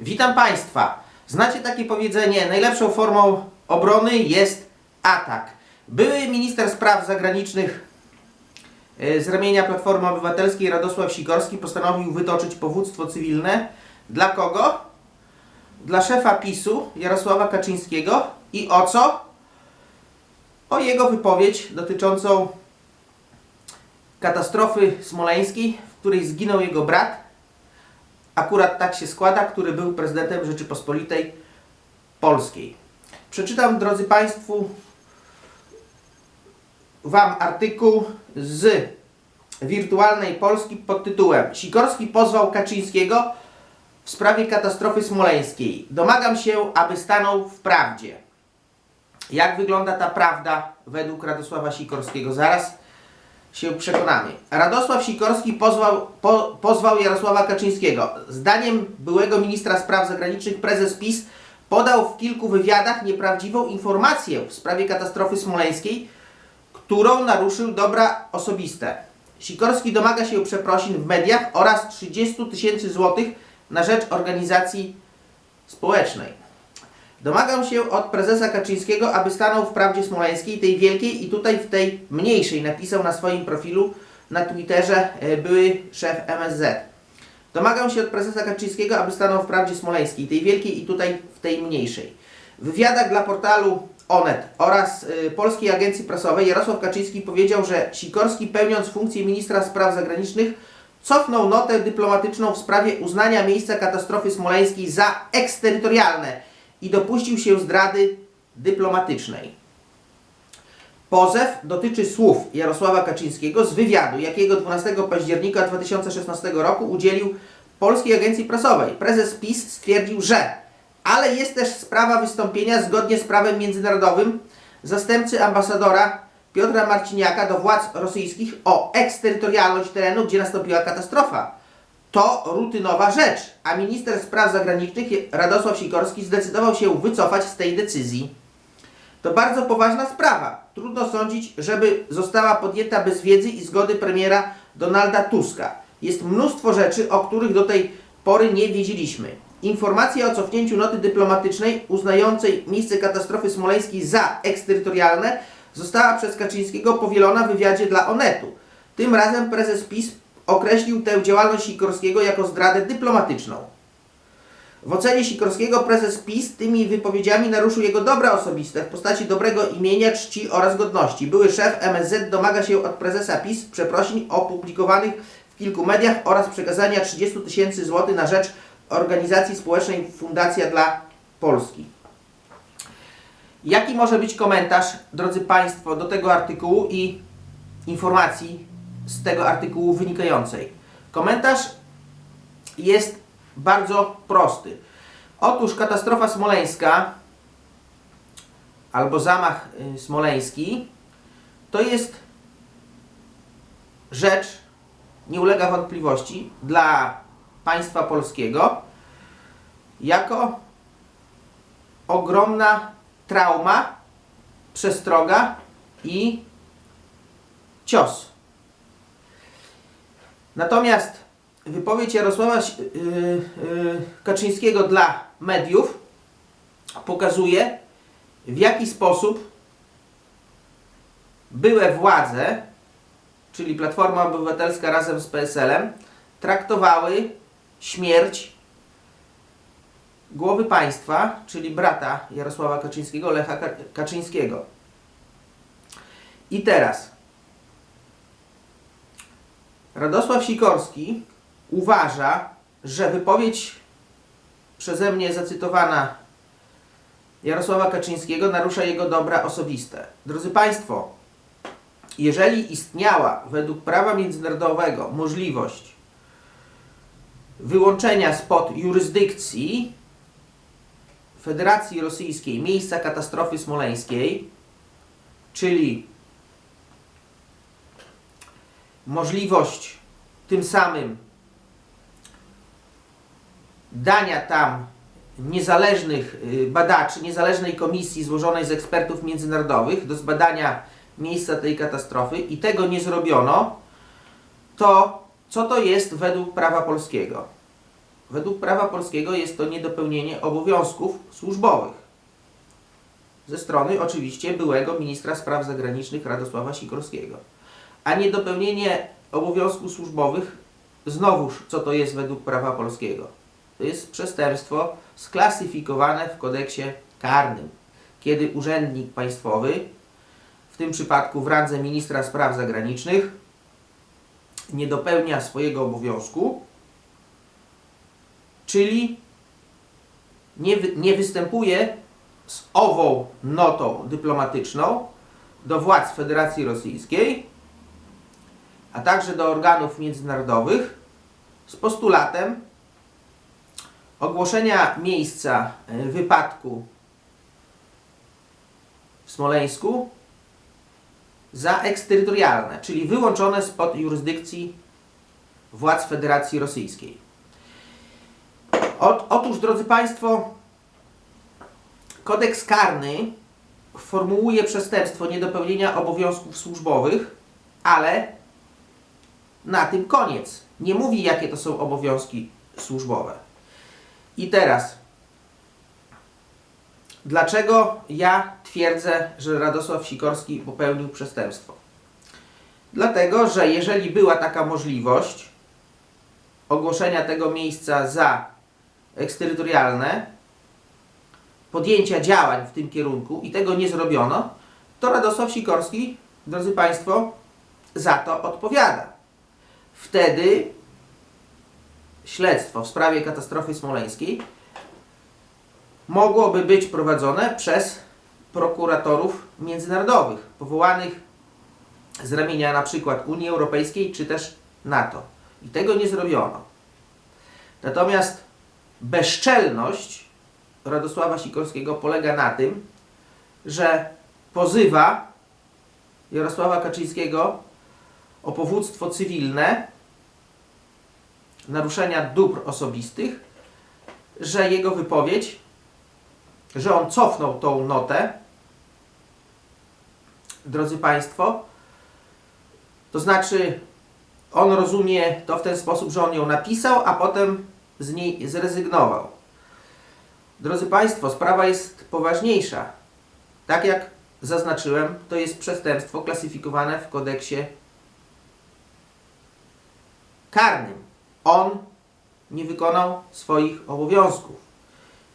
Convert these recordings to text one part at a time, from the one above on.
Witam Państwa. Znacie takie powiedzenie, najlepszą formą obrony jest atak. Były minister spraw zagranicznych e, z ramienia Platformy Obywatelskiej Radosław Sikorski postanowił wytoczyć powództwo cywilne. Dla kogo? Dla szefa PiSu Jarosława Kaczyńskiego. I o co? O jego wypowiedź dotyczącą katastrofy smoleńskiej, w której zginął jego brat akurat tak się składa, który był prezydentem Rzeczypospolitej Polskiej. Przeczytam, drodzy Państwo, Wam artykuł z wirtualnej Polski pod tytułem Sikorski pozwał Kaczyńskiego w sprawie katastrofy smoleńskiej. Domagam się, aby stanął w prawdzie. Jak wygląda ta prawda według Radosława Sikorskiego? Zaraz się przekonamy. Radosław Sikorski pozwał, po, pozwał Jarosława Kaczyńskiego. Zdaniem byłego ministra spraw zagranicznych prezes PiS podał w kilku wywiadach nieprawdziwą informację w sprawie katastrofy smoleńskiej, którą naruszył dobra osobiste. Sikorski domaga się przeprosin w mediach oraz 30 tysięcy złotych na rzecz organizacji społecznej. Domagam się od prezesa Kaczyńskiego, aby stanął w prawdzie smoleńskiej, tej wielkiej i tutaj w tej mniejszej. Napisał na swoim profilu na Twitterze e, były szef MSZ. Domagam się od prezesa Kaczyńskiego, aby stanął w prawdzie smoleńskiej, tej wielkiej i tutaj w tej mniejszej. W wywiadach dla portalu Onet oraz y, Polskiej Agencji Prasowej Jarosław Kaczyński powiedział, że Sikorski pełniąc funkcję ministra spraw zagranicznych cofnął notę dyplomatyczną w sprawie uznania miejsca katastrofy smoleńskiej za eksterytorialne i dopuścił się zdrady dyplomatycznej. Pozew dotyczy słów Jarosława Kaczyńskiego z wywiadu, jakiego 12 października 2016 roku udzielił Polskiej Agencji Prasowej. Prezes PiS stwierdził, że ale jest też sprawa wystąpienia zgodnie z prawem międzynarodowym zastępcy ambasadora Piotra Marciniaka do władz rosyjskich o eksterytorialność terenu, gdzie nastąpiła katastrofa. To rutynowa rzecz, a minister spraw zagranicznych Radosław Sikorski zdecydował się wycofać z tej decyzji. To bardzo poważna sprawa. Trudno sądzić, żeby została podjęta bez wiedzy i zgody premiera Donalda Tuska. Jest mnóstwo rzeczy, o których do tej pory nie wiedzieliśmy. Informacja o cofnięciu noty dyplomatycznej uznającej miejsce katastrofy smoleńskiej za eksterytorialne została przez Kaczyńskiego powielona w wywiadzie dla Onetu. Tym razem prezes PiS określił tę działalność Sikorskiego jako zdradę dyplomatyczną. W ocenie Sikorskiego prezes PiS tymi wypowiedziami naruszył jego dobra osobiste w postaci dobrego imienia, czci oraz godności. Były szef MSZ domaga się od prezesa PiS przeprosin opublikowanych w kilku mediach oraz przekazania 30 tysięcy złotych na rzecz organizacji społecznej Fundacja dla Polski. Jaki może być komentarz, drodzy Państwo, do tego artykułu i informacji z tego artykułu wynikającej? Komentarz jest bardzo prosty. Otóż katastrofa smoleńska albo zamach y, smoleński to jest rzecz, nie ulega wątpliwości, dla państwa polskiego jako ogromna trauma, przestroga i cios. Natomiast wypowiedź Jarosława yy, yy, Kaczyńskiego dla mediów pokazuje, w jaki sposób były władze, czyli Platforma Obywatelska razem z PSL-em, traktowały śmierć głowy państwa, czyli brata Jarosława Kaczyńskiego, Lecha Ka- Kaczyńskiego. I teraz Radosław Sikorski uważa, że wypowiedź przeze mnie zacytowana Jarosława Kaczyńskiego narusza jego dobra osobiste. Drodzy Państwo, jeżeli istniała według prawa międzynarodowego możliwość wyłączenia spod jurysdykcji Federacji Rosyjskiej miejsca katastrofy smoleńskiej, czyli możliwość tym samym dania tam niezależnych y, badaczy, niezależnej komisji złożonej z ekspertów międzynarodowych do zbadania miejsca tej katastrofy i tego nie zrobiono, to co to jest według prawa polskiego? Według prawa polskiego jest to niedopełnienie obowiązków służbowych. Ze strony oczywiście byłego ministra spraw zagranicznych Radosława Sikorskiego. A niedopełnienie obowiązków służbowych, znowuż co to jest według prawa polskiego? To jest przestępstwo sklasyfikowane w kodeksie karnym, kiedy urzędnik państwowy, w tym przypadku w randze ministra spraw zagranicznych, nie dopełnia swojego obowiązku, czyli nie, nie występuje z ową notą dyplomatyczną do władz Federacji Rosyjskiej, a także do organów międzynarodowych z postulatem ogłoszenia miejsca e, wypadku w Smoleńsku za eksterytorialne, czyli wyłączone spod jurysdykcji władz Federacji Rosyjskiej. Ot, otóż, drodzy Państwo, kodeks karny formułuje przestępstwo niedopełnienia obowiązków służbowych, ale na tym koniec. Nie mówi, jakie to są obowiązki służbowe. I teraz, dlaczego ja twierdzę, że Radosław Sikorski popełnił przestępstwo? Dlatego, że jeżeli była taka możliwość ogłoszenia tego miejsca za eksterytorialne, podjęcia działań w tym kierunku i tego nie zrobiono, to Radosław Sikorski, drodzy Państwo, za to odpowiada. Wtedy śledztwo w sprawie katastrofy smoleńskiej mogłoby być prowadzone przez prokuratorów międzynarodowych, powołanych z ramienia na przykład Unii Europejskiej czy też NATO. I tego nie zrobiono. Natomiast bezczelność Radosława Sikorskiego polega na tym, że pozywa Jarosława Kaczyńskiego o powództwo cywilne naruszenia dóbr osobistych, że jego wypowiedź, że on cofnął tą notę, drodzy Państwo, to znaczy on rozumie to w ten sposób, że on ją napisał, a potem z niej zrezygnował. Drodzy Państwo, sprawa jest poważniejsza. Tak jak zaznaczyłem, to jest przestępstwo klasyfikowane w kodeksie karnym. On nie wykonał swoich obowiązków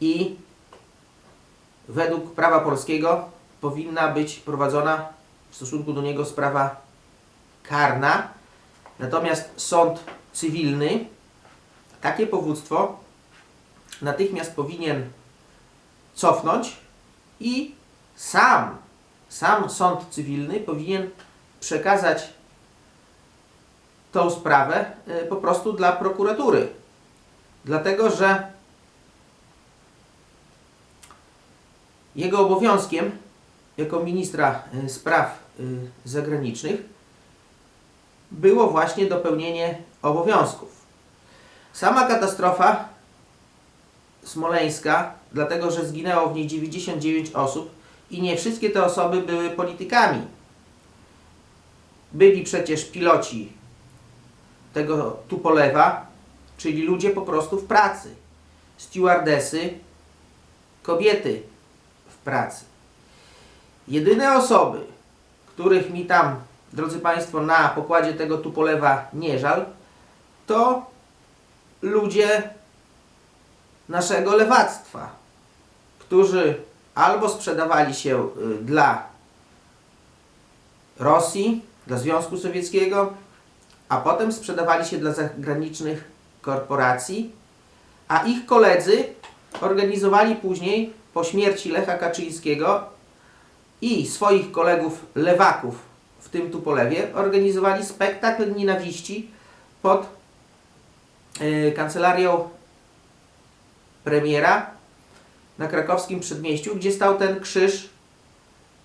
i według prawa polskiego powinna być prowadzona w stosunku do niego sprawa karna. Natomiast sąd cywilny takie powództwo natychmiast powinien cofnąć i sam, sam sąd cywilny powinien przekazać tą sprawę y, po prostu dla prokuratury. Dlatego, że jego obowiązkiem jako ministra y, spraw y, zagranicznych było właśnie dopełnienie obowiązków. Sama katastrofa smoleńska, dlatego że zginęło w niej 99 osób i nie wszystkie te osoby były politykami. Byli przecież piloci tego Tupolewa, czyli ludzie po prostu w pracy. Stewardesy, kobiety w pracy. Jedyne osoby, których mi tam, drodzy Państwo, na pokładzie tego Tupolewa nie żal, to ludzie naszego lewactwa, którzy albo sprzedawali się y, dla Rosji, dla Związku Sowieckiego, a potem sprzedawali się dla zagranicznych korporacji, a ich koledzy organizowali później po śmierci Lecha Kaczyńskiego i swoich kolegów lewaków w tym Tupolewie organizowali spektakl nienawiści pod yy, kancelarią premiera na krakowskim przedmieściu, gdzie stał ten krzyż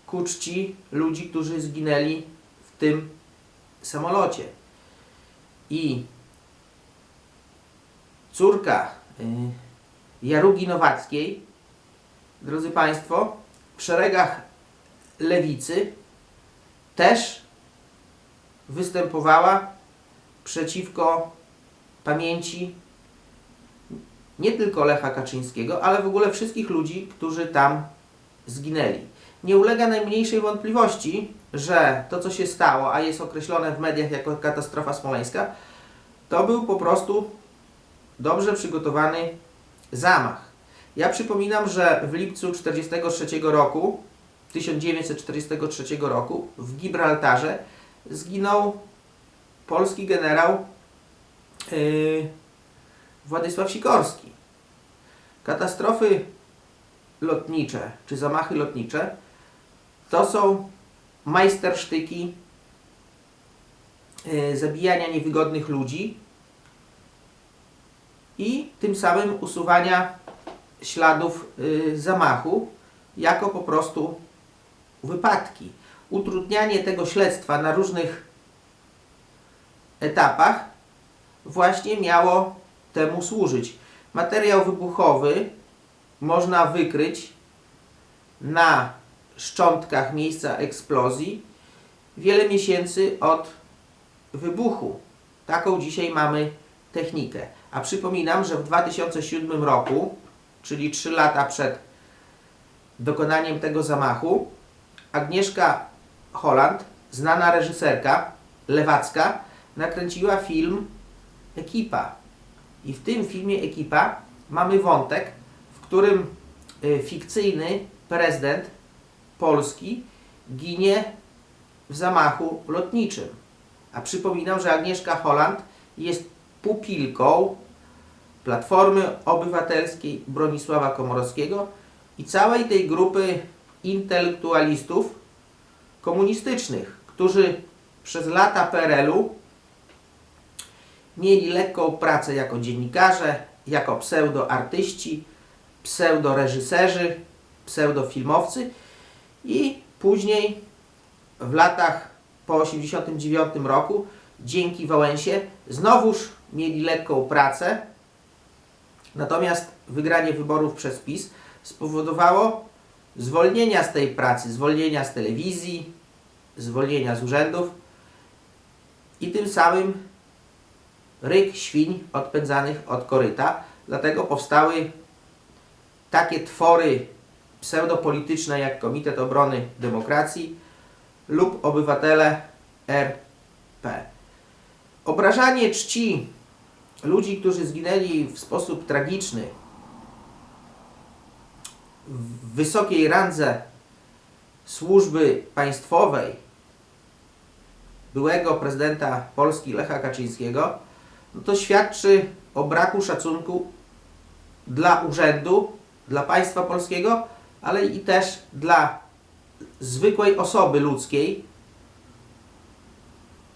ku czci ludzi, którzy zginęli w tym samolocie. I córka y, Jarugi Nowackiej, drodzy Państwo, w szeregach lewicy też występowała przeciwko pamięci nie tylko Lecha Kaczyńskiego, ale w ogóle wszystkich ludzi, którzy tam zginęli. Nie ulega najmniejszej wątpliwości, że to, co się stało, a jest określone w mediach jako katastrofa smoleńska, to był po prostu dobrze przygotowany zamach. Ja przypominam, że w lipcu 1943 roku, 1943 roku w Gibraltarze zginął polski generał yy, Władysław Sikorski. Katastrofy lotnicze czy zamachy lotnicze to są majstersztyki yy, zabijania niewygodnych ludzi i tym samym usuwania śladów yy, zamachu jako po prostu wypadki. Utrudnianie tego śledztwa na różnych etapach właśnie miało temu służyć. Materiał wybuchowy można wykryć na szczątkach miejsca eksplozji wiele miesięcy od wybuchu. Taką dzisiaj mamy technikę. A przypominam, że w 2007 roku, czyli 3 lata przed dokonaniem tego zamachu, Agnieszka Holland, znana reżyserka lewacka, nakręciła film Ekipa. I w tym filmie Ekipa mamy wątek, w którym y, fikcyjny prezydent Polski ginie w zamachu lotniczym. A przypominam, że Agnieszka Holland jest pupilką Platformy Obywatelskiej Bronisława Komorowskiego i całej tej grupy intelektualistów komunistycznych, którzy przez lata PRL-u mieli lekką pracę jako dziennikarze, jako pseudoartyści, pseudoreżyserzy, pseudofilmowcy i później w latach po 1989 roku dzięki Wałęsie znowuż mieli lekką pracę, natomiast wygranie wyborów przez PiS spowodowało zwolnienia z tej pracy, zwolnienia z telewizji, zwolnienia z urzędów i tym samym ryk świń odpędzanych od koryta. Dlatego powstały takie twory pseudopolityczne jak Komitet Obrony Demokracji lub Obywatele RP. Obrażanie czci ludzi, którzy zginęli w sposób tragiczny w wysokiej randze służby państwowej byłego prezydenta Polski Lecha Kaczyńskiego, no to świadczy o braku szacunku dla urzędu, dla państwa polskiego, ale i też dla zwykłej osoby ludzkiej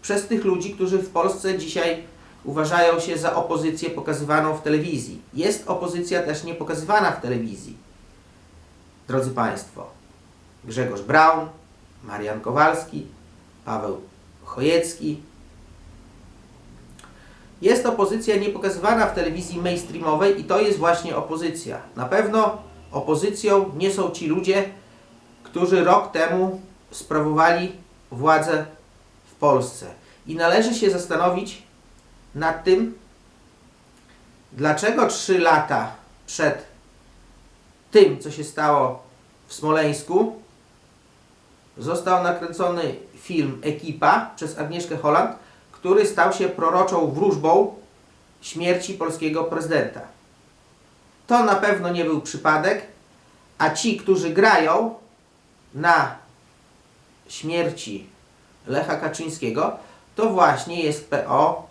przez tych ludzi, którzy w Polsce dzisiaj uważają się za opozycję pokazywaną w telewizji. Jest opozycja też nie pokazywana w telewizji. Drodzy Państwo, Grzegorz Braun, Marian Kowalski, Paweł Chojecki. Jest opozycja niepokazywana w telewizji mainstreamowej i to jest właśnie opozycja. Na pewno opozycją nie są ci ludzie, którzy rok temu sprawowali władzę w Polsce. I należy się zastanowić nad tym, dlaczego trzy lata przed tym, co się stało w Smoleńsku, został nakręcony film Ekipa przez Agnieszkę Holland, który stał się proroczą wróżbą śmierci polskiego prezydenta. To na pewno nie był przypadek, a ci, którzy grają na śmierci Lecha Kaczyńskiego, to właśnie jest PO,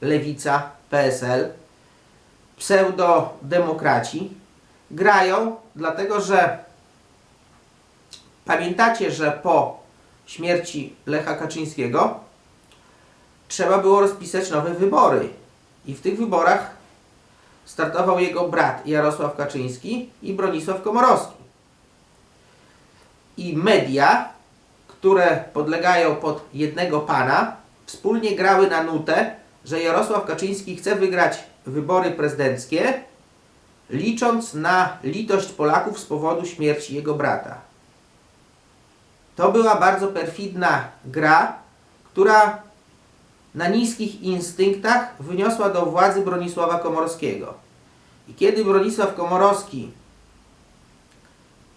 Lewica, PSL, pseudodemokraci. Grają dlatego, że pamiętacie, że po śmierci Lecha Kaczyńskiego trzeba było rozpisać nowe wybory. I w tych wyborach startował jego brat Jarosław Kaczyński i Bronisław Komorowski. I media, które podlegają pod jednego pana, wspólnie grały na nutę, że Jarosław Kaczyński chce wygrać wybory prezydenckie, licząc na litość Polaków z powodu śmierci jego brata. To była bardzo perfidna gra, która na niskich instynktach wyniosła do władzy Bronisława Komorowskiego. I kiedy Bronisław Komorowski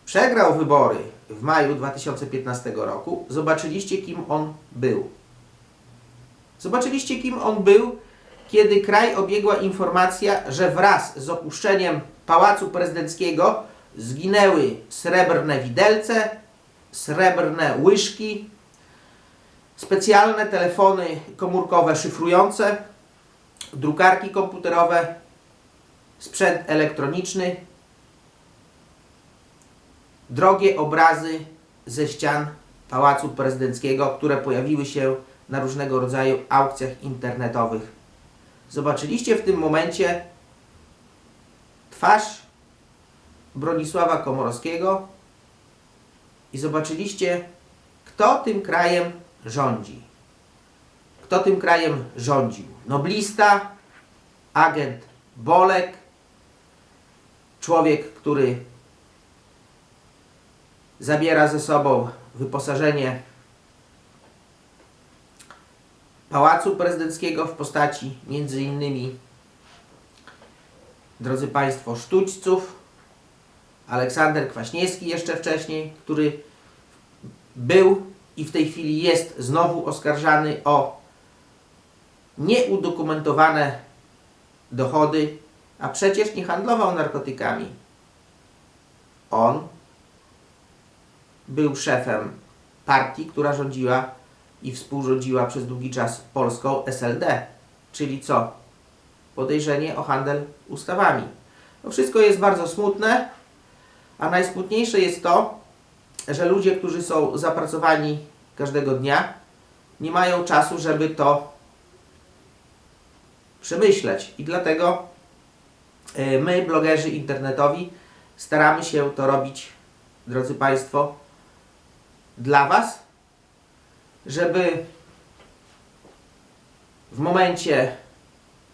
przegrał wybory w maju 2015 roku, zobaczyliście, kim on był. Zobaczyliście, kim on był, kiedy kraj obiegła informacja, że wraz z opuszczeniem Pałacu Prezydenckiego zginęły srebrne widelce, srebrne łyżki, specjalne telefony komórkowe szyfrujące, drukarki komputerowe, sprzęt elektroniczny, drogie obrazy ze ścian Pałacu Prezydenckiego, które pojawiły się na różnego rodzaju aukcjach internetowych. Zobaczyliście w tym momencie twarz Bronisława Komorowskiego i zobaczyliście, kto tym krajem rządzi. Kto tym krajem rządził? Noblista, agent Bolek, człowiek, który zabiera ze sobą wyposażenie Pałacu Prezydenckiego w postaci między innymi drodzy Państwo sztućców Aleksander Kwaśniewski jeszcze wcześniej, który był i w tej chwili jest znowu oskarżany o nieudokumentowane dochody, a przecież nie handlował narkotykami. On był szefem partii, która rządziła i współrządziła przez długi czas Polską SLD. Czyli co? Podejrzenie o handel ustawami. To wszystko jest bardzo smutne, a najsmutniejsze jest to, że ludzie, którzy są zapracowani każdego dnia, nie mają czasu, żeby to przemyśleć. I dlatego y, my, blogerzy internetowi, staramy się to robić, drodzy Państwo, dla Was, żeby w momencie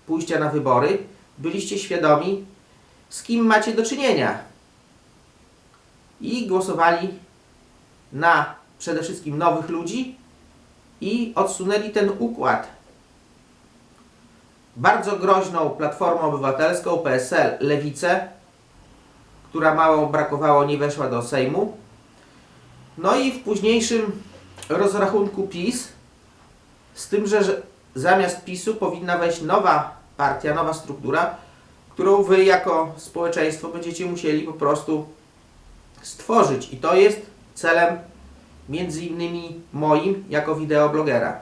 pójścia na wybory byliście świadomi, z kim macie do czynienia i głosowali na przede wszystkim nowych ludzi i odsunęli ten układ. Bardzo groźną Platformą Obywatelską, PSL, Lewicę, która mało brakowało, nie weszła do Sejmu. No i w późniejszym rozrachunku PiS, z tym, że zamiast PiSu powinna wejść nowa partia, nowa struktura, którą Wy jako społeczeństwo będziecie musieli po prostu stworzyć. I to jest celem między innymi moim jako wideoblogera.